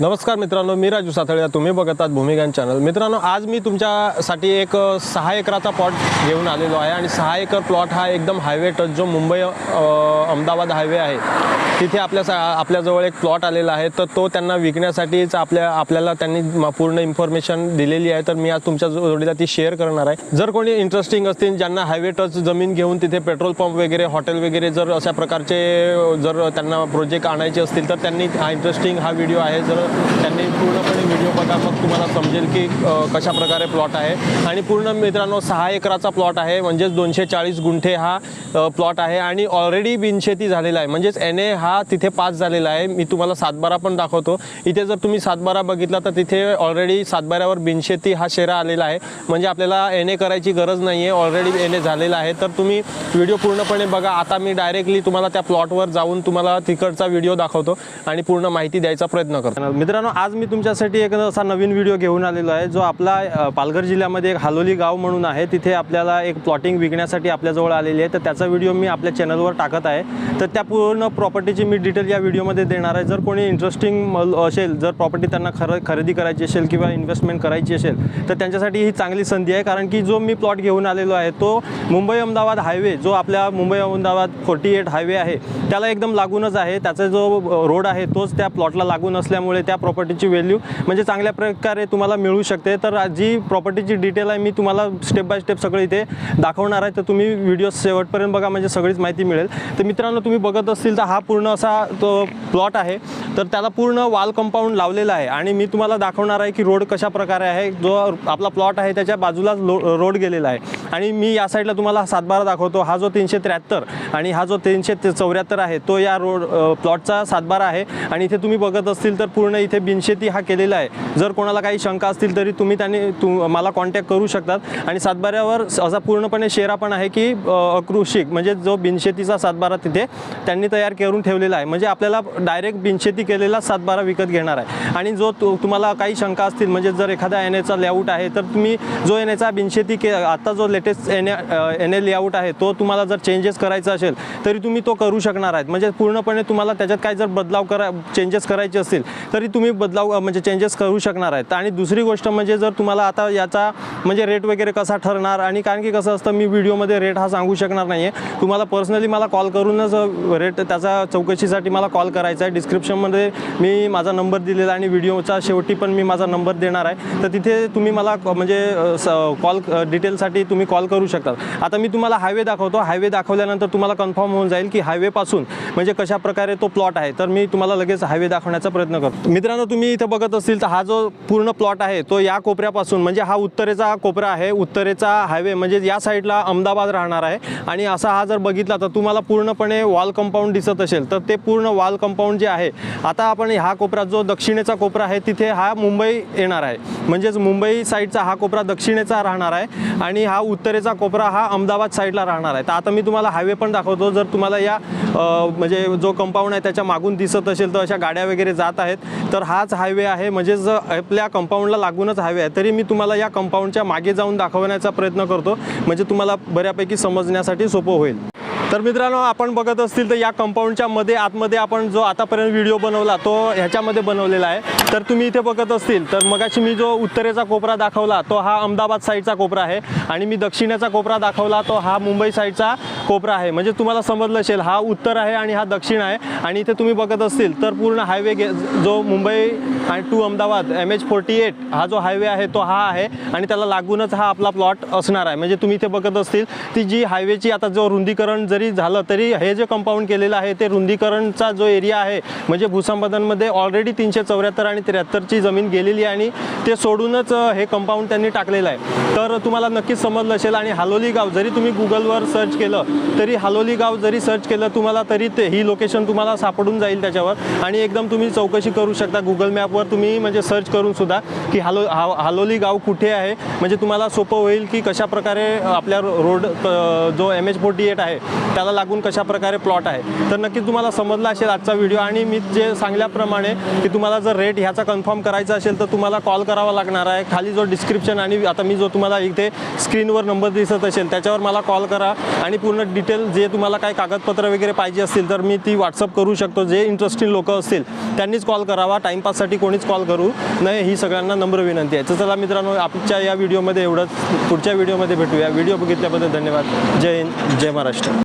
नमस्कार मित्रांनो मी राजू सातळ्या तुम्ही बघत आहात भूमिगान चॅनल मित्रांनो आज मी तुमच्यासाठी एक सहा एकराचा प्लॉट घेऊन आलेलो आहे. आणि सहा एकर प्लॉट हा एकदम हायवे टच जो मुंबई अहमदाबाद हायवे आहे. तिथे आपल्या सा आपल्याजवळ एक प्लॉट आलेला आहे तर तो त्यांना विकण्यासाठीच आपल्या आपल्याला त्यांनी पूर्ण इन्फॉर्मेशन दिलेली आहे. तर मी आज तुमच्या जोडीला ती शेअर करणार आहे. जर कोणी इंटरेस्टिंग असतील ज्यांना हायवे टच जमीन घेऊन तिथे पेट्रोल पंप वगैरे हॉटेल वगैरे जर अशा प्रकारचे जर त्यांना प्रोजेक्ट आणायचे असतील तर त्यांनी हा इंटरेस्टिंग हा व्हिडिओ आहे. जर त्यांनी पूर्णपणे व्हिडिओ बघा मग तुम्हाला समजेल की कशा प्रकारे प्लॉट आहे. आणि पूर्ण मित्रांनो सहा एकराचा प्लॉट आहे. म्हणजेच दोनशे चाळीस गुंठे हा प्लॉट आहे. आणि ऑलरेडी बिनशेती झालेला आहे. म्हणजेच एन ए हा तिथे पास झालेला आहे. मी तुम्हाला सातबारा पण दाखवतो. इथे जर तुम्ही सातबारा बघितला तर तिथे ऑलरेडी सातबाऱ्यावर बिनशेती हा शेरा आलेला आहे. म्हणजे आपल्याला एन ए करायची गरज नाही आहे ऑलरेडी एन ए झालेला आहे. तर तुम्ही व्हिडिओ पूर्णपणे बघा. आता मी डायरेक्टली तुम्हाला त्या प्लॉटवर जाऊन तुम्हाला तिकडचा व्हिडिओ दाखवतो आणि पूर्ण माहिती द्यायचा प्रयत्न करतो. मित्रांनो आज मी तुमच्यासाठी एक असा नवीन व्हिडिओ घेऊन आलेलो आहे जो आपला पालघर जिल्ह्यामध्ये एक हालोली गाव म्हणून आहे. तिथे आपल्याला एक प्लॉटिंग विकण्यासाठी आपल्याजवळ आलेली आहे. तर त्याचा व्हिडिओ मी आपल्या चॅनलवर टाकत आहे. तर त्या पूर्ण प्रॉपर्टी प्रॉपर्टीची मी डिटेल या व्हिडिओमध्ये देणार आहे. जर कोणी इंटरेस्टिंग मल असेल जर प्रॉपर्टी त्यांना खरं खरेदी करायची असेल किंवा इन्व्हेस्टमेंट करायची असेल तर त्यांच्यासाठी ही चांगली संधी आहे. कारण की जो मी प्लॉट घेऊन आलेलो आहे तो मुंबई अहमदाबाद हायवे जो आपल्या Mumbai Ahmedabad forty eight highway आहे त्याला एकदम लागूनच आहे. त्याचा जो रोड आहे तोच त्या प्लॉटला लागून असल्यामुळे त्या प्रॉपर्टीची व्हॅल्यू म्हणजे चांगल्या प्रकारे तुम्हाला मिळू शकते. तर जी प्रॉपर्टीची डिटेल आहे मी तुम्हाला स्टेप बाय स्टेप सगळं इथे दाखवणार आहे. तर तुम्ही व्हिडिओ शेवटपर्यंत बघा म्हणजे सगळीच माहिती मिळेल. तर मित्रांनो तुम्ही बघत असतील तर हा पूर्ण असा तो प्लॉट आहे. तर त्याला पूर्ण वाल कंपाऊंड लावलेला आहे. आणि मी तुम्हाला दाखवणार आहे की रोड कशा प्रकारे आहे. जो आपला प्लॉट आहे त्याच्या बाजूलाच लो रोड गेलेला आहे. आणि मी या साईडला तुम्हाला सातबारा दाखवतो. हा जो तीनशे त्र्याहत्तर आणि हा जो तीनशे चौऱ्याहत्तर आहे तो या रोड प्लॉटचा सातबारा आहे. आणि इथे तुम्ही बघत असतील तर पूर्ण इथे बिनशेती हा केलेला आहे. जर कोणाला काही शंका असतील तरी तुम्ही त्याने तु मला कॉन्टॅक्ट करू शकतात. आणि सातबाऱ्यावर असा पूर्णपणे शेरा पण आहे की अ, अकृषिक म्हणजे जो बिनशेतीचा सातबारा तिथे त्यांनी तयार करून ठेवलेला आहे. म्हणजे आपल्याला डायरेक्ट बिनशेती केलेला सातबारा विकत घेणार आहे. आणि जो तु तुम्हाला काही शंका असतील म्हणजे जर एखादा एन एचा लेआउट आहे तर तुम्ही जो एन एचा बिनशेती के आता जो latest N N A layout आहे तो तुम्हाला जर चेंजेस करायचा असेल तरी तुम्ही तो करू शकणार आहेत. म्हणजे पूर्णपणे तुम्हाला त्याच्यात काही जर बदलाव करा चेंजेस करायचे असतील तरी तुम्ही बदलाव म्हणजे चेंजेस करू शकणार आहेत. आणि दुसरी गोष्ट म्हणजे जर तुम्हाला आता याचा म्हणजे रेट वगैरे कसा ठरणार आणि कारण की कसं असतं मी व्हिडिओमध्ये रेट हा सांगू शकणार नाही आहे तुम्हाला पर्सनली मला कॉल करूनच रेट त्याचा चौकशीसाठी मला कॉल करायचा आहे. डिस्क्रिप्शनमध्ये मी माझा नंबर दिलेला आहे आणि व्हिडिओचा शेवटी पण मी माझा नंबर देणार आहे. तर तिथे तुम्ही मला म्हणजे कॉल डिटेलसाठी तुम्ही कॉल करू शकता. आता मी तुम्हाला हायवे दाखवतो. हायवे दाखवल्यानंतर तुम्हाला कन्फर्म होऊन जाईल की हायवेपासून म्हणजे कशा प्रकारे तो प्लॉट आहे. तर मी तुम्हाला लगेच हायवे दाखवण्याचा प्रयत्न करतो. मित्रांनो तुम्ही इथं बघत असतील तर हा जो पूर्ण प्लॉट आहे तो या कोपऱ्यापासून म्हणजे हा उत्तरेचा हा कोपरा आहे. उत्तरेचा हायवे म्हणजे या साईडला अहमदाबाद राहणार आहे. आणि असा हा जर बघितला तर तुम्हाला पूर्णपणे वॉल कंपाऊंड दिसत असेल. तर ते पूर्ण वॉल कंपाऊंड जे आहे आता आपण हा कोपरा जो दक्षिणेचा कोपरा आहे तिथे हा मुंबई येणार आहे. म्हणजेच मुंबई साईडचा हा कोपरा दक्षिणेचा राहणार आहे आणि हा उत्तरेचा कोपरा हा अहमदाबाद साईडला राहणार आहे. तर आता मी तुम्हाला हायवे पण दाखवतो. जर तुम्हाला या म्हणजे जो कंपाऊंड आहे त्याच्या मागून दिसत असेल तर अशा गाड्या वगैरे जात आहेत. तर हाच हायवे आहे. म्हणजेच आपल्या कंपाऊंडला लागूनच हायवे आहे तरी मी तुम्हाला या कंपाऊंडच्या मागे जाऊन दाखवण्याचा प्रयत्न करतो. म्हणजे तुम्हाला बऱ्यापैकी समजण्यासाठी सोपं होईल. तर मित्रांनो आपण बघत असतील तर या कंपाऊंडच्या मध्ये आतमध्ये आपण जो आतापर्यंत व्हिडिओ बनवला तो ह्याच्यामध्ये बनवलेला आहे. तर तुम्ही इथे बघत असतील तर मगाशी मी जो उत्तरेचा कोपरा दाखवला तो हा अहमदाबाद साईडचा कोपरा आहे. आणि मी दक्षिणेचा कोपरा दाखवला तो हा मुंबई साईडचा कोपरा आहे. म्हणजे तुम्हाला समजलं असेल हा उत्तर आहे आणि हा दक्षिण आहे. आणि इथे तुम्ही बघत असतील तर पूर्ण हायवे गे जो मुंबई आणि to Ahmedabad M H forty eight हा जो हायवे आहे तो हा आहे. आणि त्याला लागूनच हा आपला प्लॉट असणार आहे. म्हणजे तुम्ही इथे बघत असतील ती जी हायवेची आता जो रुंदीकरण जरी झालं तरी हे जे कंपाऊंड केलेलं आहे ते रुंदीकरणचा जो एरिया आहे म्हणजे भूसंपादनमध्ये ऑलरेडी तीनशे चौऱ्याहत्तर आणि त्र्याहत्तरची जमीन गेलेली आहे आणि ते सोडूनच हे कंपाऊंड त्यांनी टाकलेलं आहे. तर तुम्हाला नक्कीच समजलं असेल आणि हालोली गाव जरी तुम्ही गुगलवर सर्च केलं तरी हालोली गाव जरी सर्च केलं तुम्हाला तरी ते ही लोकेशन तुम्हाला सापडून जाईल त्याच्यावर. आणि एकदम तुम्ही चौकशी करू शकता गुगल मॅपवर तुम्ही म्हणजे सर्च करून सुद्धा की हालो हा हालोली गाव कुठे आहे म्हणजे तुम्हाला सोपं होईल की कशा प्रकारे आपल्या रोड जो एम एच फोर्टी एट आहे त्याला लागून कशा प्रकारे प्लॉट आहे. तर नक्कीच तुम्हाला समजला असेल आजचा व्हिडिओ आणि मी जे सांगल्याप्रमाणे की तुम्हाला जर रेट ह्याचा कन्फर्म करायचा असेल तर तुम्हाला कॉल करावा लागणार आहे. खाली जो डिस्क्रिप्शन आणि आता मी जो तुम्हाला इथे स्क्रीनवर नंबर दिसत असेल त्याच्यावर मला कॉल करा आणि पूर्ण डिटेल जे तुम्हाला काय कागदपत्र वगैरे पाहिजे असतील तर मी ती व्हॉट्सअप करू शकतो. जे इंटरेस्टिंग लोक असतील त्यांनीच कॉल करावा. टाईमपाससाठी कोणीच कॉल करू नये ही सगळ्यांना नम्र विनंती आहे. तर चला मित्रांनो आपच्या या व्हिडिओमध्ये एवढंच. पुढच्या व्हिडिओमध्ये भेटूया. व्हिडिओ बघितल्याबद्दल धन्यवाद. जय हिंद जय महाराष्ट्र.